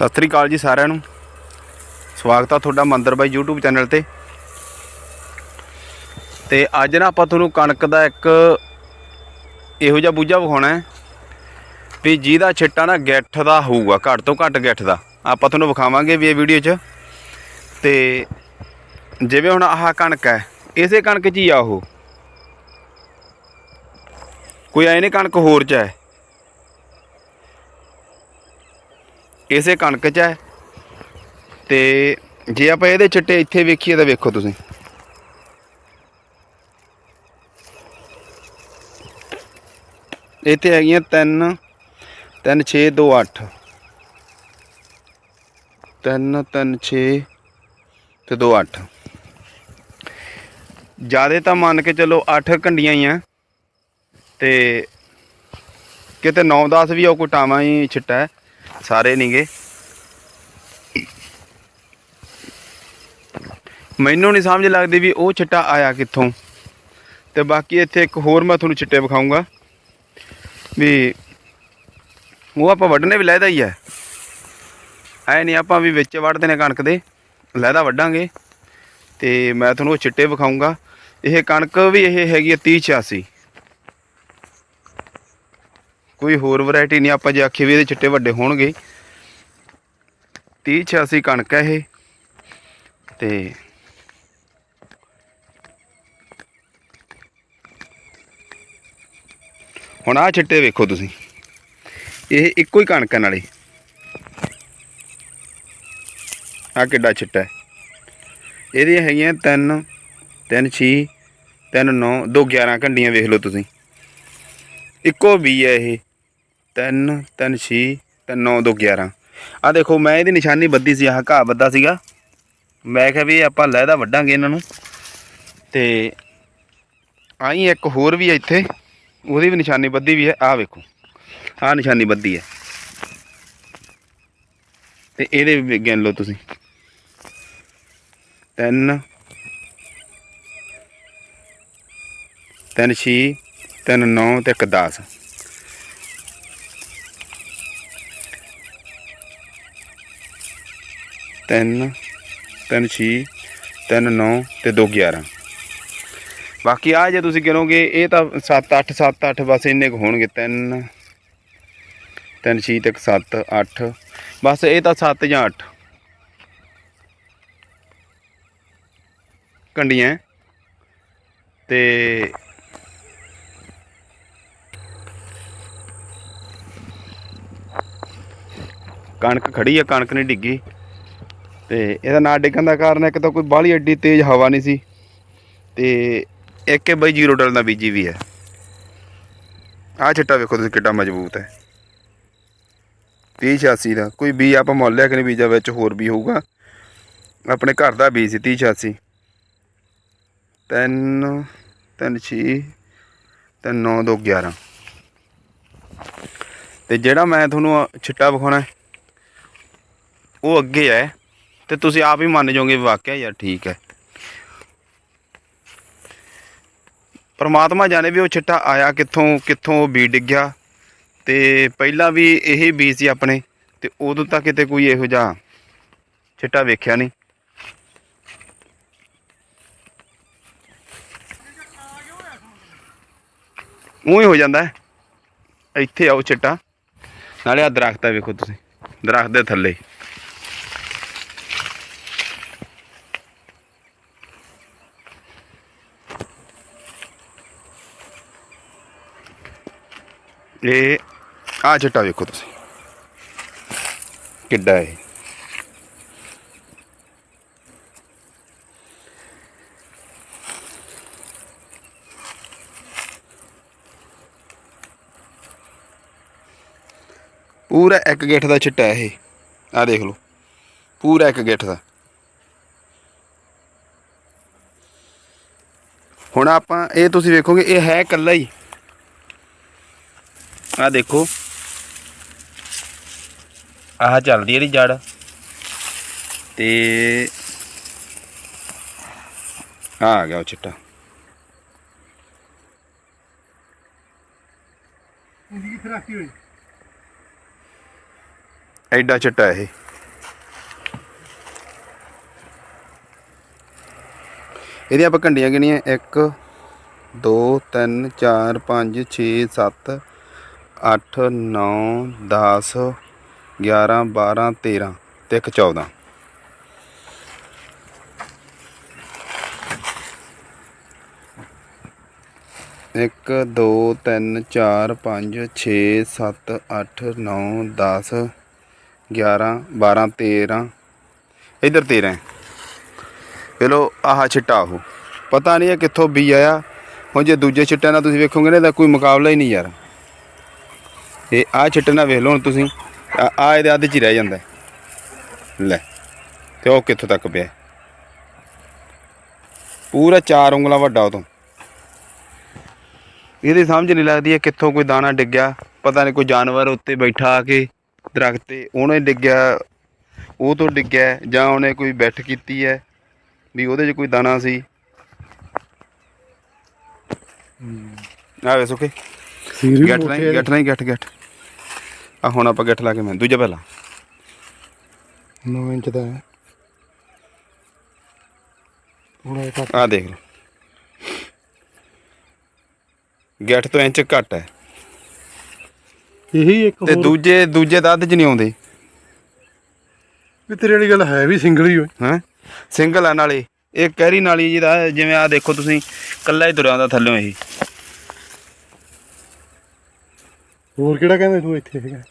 ਸਤਿ ਸ੍ਰੀ ਅਕਾਲ ਜੀ ਸਾਰਿਆਂ ਨੂੰ। ਸਵਾਗਤ ਆ ਤੁਹਾਡਾ ਮੰਦਰ ਬਾਈ YouTube ਚੈਨਲ ਤੇ। ਤੇ ਅੱਜ ਨਾ ਆਪਾਂ ਤੁਹਾਨੂੰ ਕਣਕ ਦਾ ਇੱਕ ਇਹੋ ਜਿਹਾ ਬੂਝਾ ਵਿਖਾਉਣਾ ਹੈ ਵੀ ਜਿਹਦਾ ਛਿੱਟਾ ਨਾ ਗਿੱਠ ਦਾ ਹੋਊਗਾ, ਘੱਟ ਤੋਂ ਘੱਟ ਗਿੱਠ ਦਾ। ਆਪਾਂ ਤੁਹਾਨੂੰ ਵਿਖਾਵਾਂਗੇ ਵੀ ਇਹ ਵੀਡੀਓ 'ਚ। ਤੇ ਜਿਵੇਂ ਹੁਣ ਆਹ ਕਣਕ ਹੈ, ਇਸੇ ਕਣਕ 'ਚ ਹੀ ਆ ਉਹ। ਕੋਈ ਐ ਨਹੀਂ ਕਣਕ ਹੋਰ 'ਚ ਹੈ। ਇਸੇ ਕਣਕ 'ਚ ਹੈ। ਤੇ ਜੇ ਆਪਾਂ ਇਹਦੇ ਚਿੱਟੇ ਇੱਥੇ ਵੇਖੀਏ ਤਾਂ ਵੇਖੋ ਤੁਸੀਂ। ਇੱਥੇ ਹੈਗੀਆਂ 3 3 6 2 8 3 3 6 ਤੇ 2 8 ਜਿਆਦੇ ਤਾਂ ਮੰਨ ਕੇ ਚੱਲੋ 8 ਕੰਡੀਆਂ ਹੀ ਆ। ਤੇ ਕਿਤੇ 9 10 ਵੀ ਆ ਕੋਈ ਟਾਵਾਂ ਹੀ ਛਿੱਟਾ ਹੈ। ਸਾਰੇ ਨਹੀਂਗੇ ਮੈਨੂੰ ਨਹੀਂ ਸਮਝ ਲੱਗਦੀ ਵੀ ਉਹ ਚਿੱਟਾ ਆਇਆ ਕਿੱਥੋਂ। ਤੇ ਬਾਕੀ ਇੱਥੇ ਇੱਕ ਹੋਰ ਮੈਂ ਤੁਹਾਨੂੰ ਚਿੱਟੇ ਵਿਖਾਉਂਗਾ। ਵੀ ਉਹ ਆਪਾਂ ਵੱਢਣੇ ਵੀ ਲੈਦਾ ਹੀ ਹੈ ਐ ਨਹੀਂ ਆਪਾਂ ਵੀ ਵਿੱਚ ਵੱਢਦੇ ਨੇ ਕਣਕ ਦੇ, ਲੈਦਾ ਵੱਢਾਂਗੇ। ਤੇ ਮੈਂ ਤੁਹਾਨੂੰ ਉਹ ਚਿੱਟੇ ਵਿਖਾਉਂਗਾ। ਇਹ ਕਣਕ ਵੀ ਇਹ ਹੈਗੀ ਹੈ 30 86 ਕੋਈ ਹੋਰ ਵੈਰਾਈਟੀ ਨਹੀਂ, ਆਪਾਂ ਜੇ ਆਖੀ ਵੀ ਇਹਦੇ ਚਿੱਟੇ ਵੱਡੇ ਹੋਣਗੇ। 30 86 ਕਣਕ ਹੈ ਇਹ। ਤੇ ਹੁਣ ਆਹ ਚਿੱਟੇ ਵੇਖੋ ਤੁਸੀਂ। ਇਹ ਇੱਕੋ ਹੀ ਕਣਕ ਹੈ ਨਾਲੇ। ਆ ਕਿੱਡਾ ਚਿੱਟਾ ਹੈ। ਇਹਦੀਆਂ ਹੈਗੀਆਂ 3 3 6 3 9 2 11 ਘੰਡੀਆਂ ਵੇਖ ਲਓ ਤੁਸੀਂ। ਇੱਕੋ ਵੀ ਹੈ ਇਹ। 3 3 6 3 9 2 11 ਆ ਦੇਖੋ, ਮੈਂ ਇਹਦੀ ਨਿਸ਼ਾਨੀ ਬੱਦੀ ਸੀ, ਆਹ ਘਾਹ ਬੱਦਾ ਸੀਗਾ। ਮੈਂ ਕਿਹਾ ਵੀ ਇਹ ਆਪਾਂ ਲਹਿਦਾ ਵੱਢਾਂਗੇ ਇਹਨਾਂ ਨੂੰ। ਤੇ ਆਈ ਇੱਕ ਹੋਰ ਵੀ ਹੈ ਇੱਥੇ, ਉਹਦੀ ਵੀ ਨਿਸ਼ਾਨੀ ਬੱਦੀ ਵੀ ਹੈ, ਆਹ ਵੇਖੋ। ਆਹ ਨਿਸ਼ਾਨੀ ਬੱਦੀ ਹੈ। ਤੇ ਇਹਦੇ ਵੀ ਗਿਣ ਲਓ ਤੁਸੀਂ। 3 3 6 3 9 ਤੇ ਇੱਕ 10 ਤਿੰਨ ਤਿੰਨ ਛੇ, ਤਿੰਨ ਨੌ ਤੇ ਦੋ 11 ਬਾਕੀ ਆ ਜੇ ਤੁਸੀਂ ਗਿਣੋਗੇ, ਇਹ ਤਾਂ 7 8 7 8 ਬਸ ਇੰਨੇ ਕੁ ਹੋਣਗੇ। 3 3 ਛੇ ਤੇ 7 8 ਬਸ ਇਹ ਤਾਂ 7 ਜਾਂ 8 ਕੰਡੀਆਂ ਤੇ ਕਣਕ ਖੜੀ ਆ, ਕਣਕ ਨਹੀਂ ਡਿੱਗੀ। ਤੇ ਇਹਦਾ ਨਾ ਡਿੱਗਣ ਦਾ ਕਾਰਨ ਇੱਕ ਤਾਂ ਕੋਈ ਬਾਹਲੀ ਐਡੀ ਤੇਜ਼ ਹਵਾ ਨਹੀਂ ਸੀ ਤੇ ਇੱਕ ਇਹ ਬਈ ਜ਼ੀਰੋ ਡਲ ਦਾ ਬੀਜੀ ਵੀ ਹੈ। ਆਹ ਛਿੱਟਾ ਵੇਖੋ ਤੁਸੀਂ ਕਿੱਡਾ ਮਜ਼ਬੂਤ ਹੈ। 30 86 ਦਾ, ਕੋਈ ਬੀ ਆਪਾਂ ਮੁੱਲ ਲਿਆ ਕਿ ਨਹੀਂ ਬੀਜਾ ਵਿੱਚ ਹੋਰ ਵੀ ਹੋਊਗਾ। ਆਪਣੇ ਘਰ ਦਾ ਬੀਜ ਸੀ 30 86 ਤਿੰਨ ਤਿੰਨ ਛੇ ਤੇ 9 2 11 ਤੇ ਜਿਹੜਾ ਮੈਂ ਤੁਹਾਨੂੰ ਛਿੱਟਾ ਵਿਖਾਉਣਾ ਉਹ ਅੱਗੇ ਹੈ। ਤੇ ਤੁਸੀਂ ਆਪ ਹੀ ਮੰਨ ਜਾਓਗੇ ਵੀ ਵਾਕਿਆ ਯਾਰ ਠੀਕ ਹੈ। ਪਰਮਾਤਮਾ ਜਾਣੇ ਵੀ ਉਹ ਛਿੱਟਾ ਆਇਆ ਕਿੱਥੋਂ ਕਿੱਥੋਂ ਉਹ ਬੀ ਡਿੱਗਿਆ ਤੇ ਪਹਿਲਾਂ ਵੀ ਇਹੀ ਬੀਜ ਸੀ ਆਪਣੇ ਤੇ ਉਦੋਂ ਤਾਂ ਕਿਤੇ ਕੋਈ ਇਹੋ ਜਿਹਾ ਛਿੱਟਾ ਵੇਖਿਆ ਨਹੀਂ। ਉਹੀ ਹੋ ਜਾਂਦਾ ਇੱਥੇ ਆਓ ਛਿੱਟਾ, ਨਾਲੇ ਆ ਦਰਖਤ ਆ ਵੇਖੋ ਤੁਸੀਂ, ਦਰਖਤ ਦੇ ਥੱਲੇ। ਇਹ ਆ ਚਿੱਟਾ ਵੇਖੋ ਤੁਸੀਂ। ਕਿੱਡਾ ਹੈ ਪੂਰਾ ਇੱਕ ਗਿੱਠ ਦਾ ਚਿੱਟਾ ਇਹ। ਆ ਦੇਖ ਲਓ। ਪੂਰਾ ਇੱਕ ਗਿੱਠ ਦਾ। ਹੁਣ ਆਪਾਂ ਇਹ ਤੁਸੀਂ ਵੇਖੋਗੇ, ਇਹ ਹੈ ਇਕੱਲਾ ਹੀ। ਆ ਦੇਖੋ। ਆਹ ਚੱਲਦੀ ਇਹਦੀ ਜੜ। ਤੇ ਆ ਆ ਗਿਆ ਉਹ ਚਿੱਟਾ। ਇਹਦੀ ਕਿੱਥੇ ਰੱਖੀ ਹੋਈ ਐਡਾ ਚਿੱਟਾ ਇਹ। ਇਹਦੀਆਂ ਆਪਾਂ ਘੰਡੀਆਂ ਗਿਣੀਆਂ। 1 2 3 4 5 6 7 8 9 10 11 12 13 ਤੇ ਇੱਕ 14 ਇੱਕ, ਦੋ, ਤਿੰਨ, ਚਾਰ, ਪੰਜ, ਛੇ, ਸੱਤ, ਅੱਠ, ਨੌ, ਦਸ, ਗਿਆਰਾਂ, ਬਾਰਾਂ, ਤੇਰਾਂ। ਇੱਧਰ 13 ਚਲੋ ਆਹ ਛਿੱਟਾ ਉਹ। ਪਤਾ ਨਹੀਂ ਇਹ ਕਿੱਥੋਂ ਬੀ ਆਇਆ। ਹੁਣ ਜੇ ਦੂਜੇ ਛਿੱਟਿਆਂ ਨਾਲ ਤੁਸੀਂ ਵੇਖੋਗੇ ਨਾ, ਇਹਦਾ ਕੋਈ ਮੁਕਾਬਲਾ ਹੀ ਨਹੀਂ ਯਾਰ। ਇਹ ਆਹ ਛਿੱਟੇ ਨਾਲ ਵੇਖ ਲਓ ਹੁਣ ਤੁਸੀਂ। ਆ ਇਹਦੇ ਅੱਧ 'ਚ ਹੀ ਰਹਿ ਜਾਂਦਾ। ਲੈ ਤੇ ਉਹ ਕਿੱਥੋਂ ਤੱਕ ਪਿਆ ਪੂਰਾ ਚਾਰ ਉਂਗਲਾਂ ਵੱਡਾ ਉਹ ਤੋਂ। ਇਹਦੀ ਸਮਝ ਨਹੀਂ ਲੱਗਦੀ ਇਹ ਕਿੱਥੋਂ ਕੋਈ ਦਾਣਾ ਡਿੱਗਿਆ। ਪਤਾ ਨਹੀਂ ਕੋਈ ਜਾਨਵਰ ਉੱਤੇ ਬੈਠਾ ਆ ਕੇ ਦਰਖਤ ਤੇ ਉਹਨੇ ਡਿੱਗਿਆ ਉਹ ਤੋਂ ਡਿੱਗਿਆ ਜਾਂ ਉਹਨੇ ਕੋਈ ਬੈਠ ਕੀਤੀ ਹੈ ਵੀ ਉਹਦੇ 'ਚ ਕੋਈ ਦਾਣਾ ਸੀ। ਆ ਵੇ ਸੀਰੀ ਗੱਠ ਨਹੀਂ ਗੱਠ ਨਹੀਂ ਗੱਠ ਗੱਠ। ਆ ਹੁਣ ਆਪਾਂ ਗੱਠ ਲਾ ਕੇ ਮੈਂ ਦੂਜਾ ਪਹਿਲਾ। 9 ਇੰਚ ਦਾ ਹੈ। ਥੋੜਾ ਜਿਹਾ ਘੱਟ। ਆ ਦੇਖ ਲਓ। ਗੱਠ ਤੋਂ ਇੰਚ ਘੱਟ ਹੈ। ਇਹੀ ਇੱਕ ਤੇ ਹੋਰ ਦੂਜੇ ਦੂਜੇ ਦਾ ਅੱਧ 'ਚ ਨਹੀਂ ਆਉਂਦੇ। ਵੀ ਤੇਰੇ ਵਾਲੀ ਗੱਲ ਹੈ ਵੀ ਸਿੰਗਲ ਹੀ ਹੋਈ ਹੈ? ਸਿੰਗਲ ਆ ਨਾਲੇ। ਇਹ ਕਹਿਰੀ ਨਾਲੀ ਜਿਹਦਾ ਜਿਵੇਂ ਆ ਦੇਖੋ ਤੁਸੀਂ ਕੱਲਾ ਹੀ ਤੁਰਿਆ ਆਉਂਦਾ ਥੱਲੋਂ ਇਹ। ਹੋਰ ਕਿਹੜਾ ਕਹਿੰਦੇ ਤੂੰ ਇੱਥੇ ਹੈਗਾ